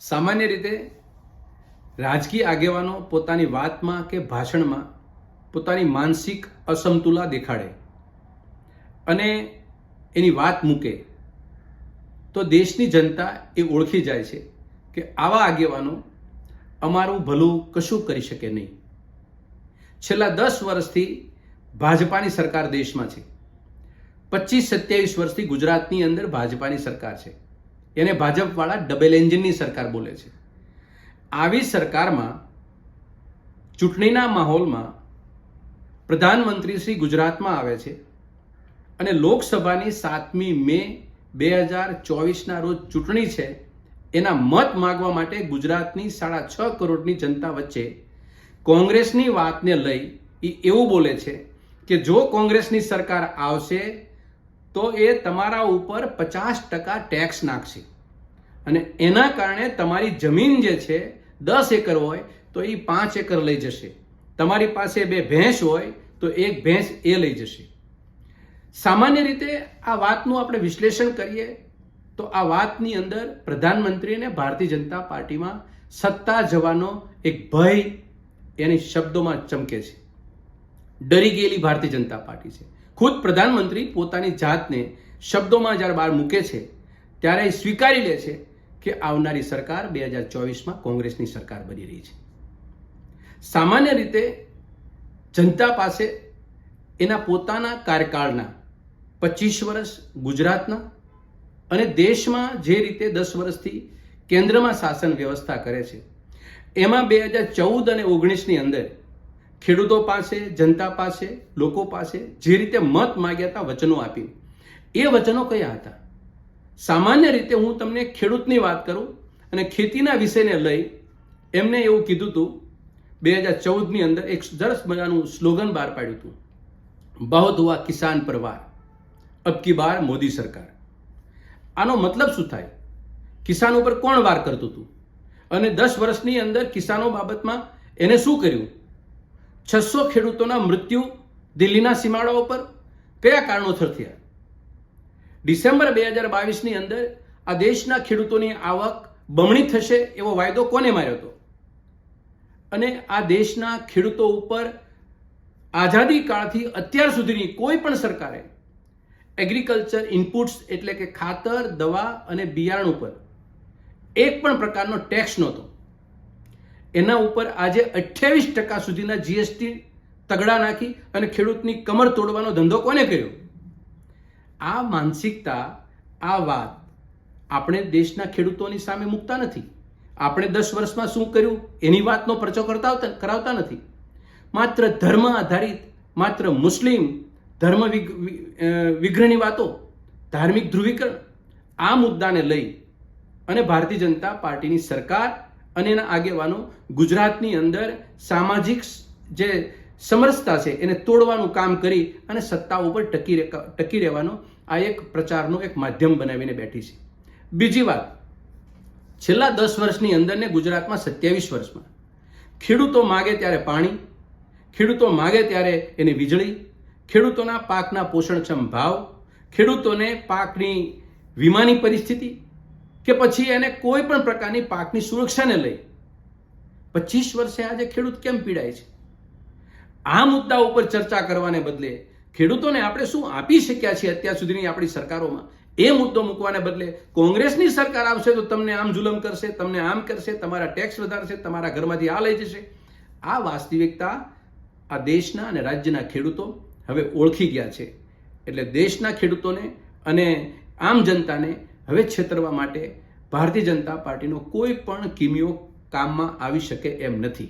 સામાન્ય રીતે રાજકીય આગેવાનો પોતાની વાતમાં કે ભાષણમાં પોતાની માનસિક અસમતુલા દેખાડે અને એની વાત મૂકે, તો દેશની જનતા એ ઓળખી જાય છે કે આવા આગેવાનો અમારું ભલું કશું કરી શકે નહીં. છેલ્લા દસ વર્ષથી ભાજપાની સરકાર દેશમાં છે. પચીસ સત્યાવીસ વર્ષથી ગુજરાતની અંદર ભાજપાની સરકાર છે. એને ભાજપવાળા ડબલ એન્જિનની સરકાર બોલે છે. આવી સરકારમાં ચૂંટણીના માહોલમાં પ્રધાનમંત્રી શ્રી ગુજરાતમાં આવે છે અને લોકસભાની સાતમી મે બે હજાર ચોવીસના રોજ ચૂંટણી છે, એના મત માગવા માટે ગુજરાતની સાડા છ કરોડની જનતા વચ્ચે કોંગ્રેસની વાતને લઈ એ એવું બોલે છે કે જો કોંગ્રેસની સરકાર આવશે તો એ તમારા ઉપર પચાસ ટકા ટેક્સ નાખશે. અને એના કારણે તમારી જમીન જે છે, દસ એકર હોય, તો એ પાંચ એકર લઈ જશે. તમારી પાસે બે ભેંસ હોય, તો એક ભેંસ એ લઈ જશે. સામાન્ય રીતે આ વાતનું આપણે વિશ્લેષણ કરીએ, તો આ વાતની અંદર પ્રધાનમંત્રી અને ભારતીય જનતા પાર્ટીમાં સત્તા જવાનો એક ભય એની શબ્દોમાં ચમકે છે. ડરી ગયેલી ભારતીય જનતા પાર્ટી છે. ખુદ પ્રધાનમંત્રી પોતાની જાતને શબ્દોમાં જ્યારે બહાર મૂકે છે, ત્યારે સ્વીકારી લે છે કે આવનારી સરકાર બે હજાર ચોવીસમાં કોંગ્રેસની સરકાર બની રહી છે. સામાન્ય રીતે જનતા પાસે એના પોતાના કાર્યકાળના પચીસ વર્ષ ગુજરાતના અને દેશમાં જે રીતે દસ વર્ષથી કેન્દ્રમાં શાસન વ્યવસ્થા કરે છે, એમાં બે હજાર ચૌદ અને ઓગણીસની અંદર ખેડૂતો પાસે, જનતા પાસે, લોકો પાસે જે રીતે મત માગ્યા હતા, વચનો આપી એ વચનો કયા હતા? સામાન્ય રીતે હું તમને ખેડૂતની વાત કરું અને ખેતીના વિષયને લઈ એમને એવું કીધું હતું બે હજાર ચૌદની અંદર એક સરસ મજાનું સ્લોગન બહાર પાડ્યું હતું બહુત હુઆ કિસાન પરવાર, અબ કી બાર મોદી સરકાર. આનો મતલબ શું થાય? કિસાન ઉપર કોણ વાર કરતું હતું અને દસ વર્ષની અંદર કિસાનો બાબતમાં એને શું કર્યું? છસો ખેડૂતોના મૃત્યુ દિલ્હીના સીમાડાઓ પર કયા કારણોસર થયા? ડિસેમ્બર બે હજાર બાવીસની અંદર આ દેશના ખેડૂતોની આવક બમણી થશે એવો વાયદો કોને માર્યો હતો? અને આ દેશના ખેડૂતો ઉપર આઝાદી કાળથી અત્યાર સુધીની કોઈ પણ સરકારે એગ્રીકલ્ચર ઇનપુટ્સ એટલે કે ખાતર, દવા અને બિયારણ ઉપર એક પણ પ્રકારનો ટેક્સ નહોતો. એના ઉપર આજે અઠ્યાવીસ ટકા સુધીના જીએસટી તગડા નાખી અને ખેડૂતની કમર તોડવાનો ધંધો કોને કર્યો? આ માનસિકતા, આ વાત આપણે દેશના ખેડૂતોની સામે મૂકતા નથી. આપણે દસ વર્ષમાં શું કર્યું? એની વાતનો પરચો કરતા કરાવતા નથી. માત્ર ધર્મ આધારિત, માત્ર મુસ્લિમ ધર્મ વિગ- વિગ્રહની વાતો, ધાર્મિક ધ્રુવીકરણ આ મુદ્દાને લઈ અને ભારતીય જનતા પાર્ટીની સરકાર અને એના આગેવાનો ગુજરાતની અંદર સામાજિક જે સમરસતા છે, એને તોડવાનું કામ કરી અને સત્તા ઉપર ટકી ટકી રહેવાનો આ એક પ્રચારનો એક માધ્યમ બનાવીને બેઠી છે. બીજી વાત, છેલ્લા દસ વર્ષની અંદર ને ગુજરાતમાં સત્યાવીસ વર્ષમાં ખેડૂતો માગે ત્યારે પાણી, ખેડૂતો માગે ત્યારે એની વીજળી, ખેડૂતોના પાકના પોષણક્ષમ ભાવ, ખેડૂતોને પાકની વીમાની પરિસ્થિતિ કે પછી એને કોઈ પણ પ્રકારની પાકની સુરક્ષાને લઈ પચીસ વર્ષે આજે ખેડૂત કેમ પીડાય છે? આ મુદ્દા ઉપર ચર્ચા કરવાને બદલે ખેડૂતોને આપણે શું આપી શક્યા છીએ અત્યાર સુધીની આપણી સરકારોમાં? એ મુદ્દો મૂકવાને બદલે કોંગ્રેસની સરકાર આવશે તો તમને આમ જુલમ કરશે, તમને આમ કરશે, તમારા ટેક્સ વધારશે, તમારા ઘરમાંથી આ લઈ જશે. આ વાસ્તવિકતા આ દેશના અને રાજ્યના ખેડૂતો હવે ઓળખી ગયા છે. એટલે દેશના ખેડૂતોને અને આમ જનતાને હવે છેતરવા માટે ભારતીય જનતા પાર્ટીનો કોઈ પણ કિમિયો કામમાં આવી શકે એમ નથી.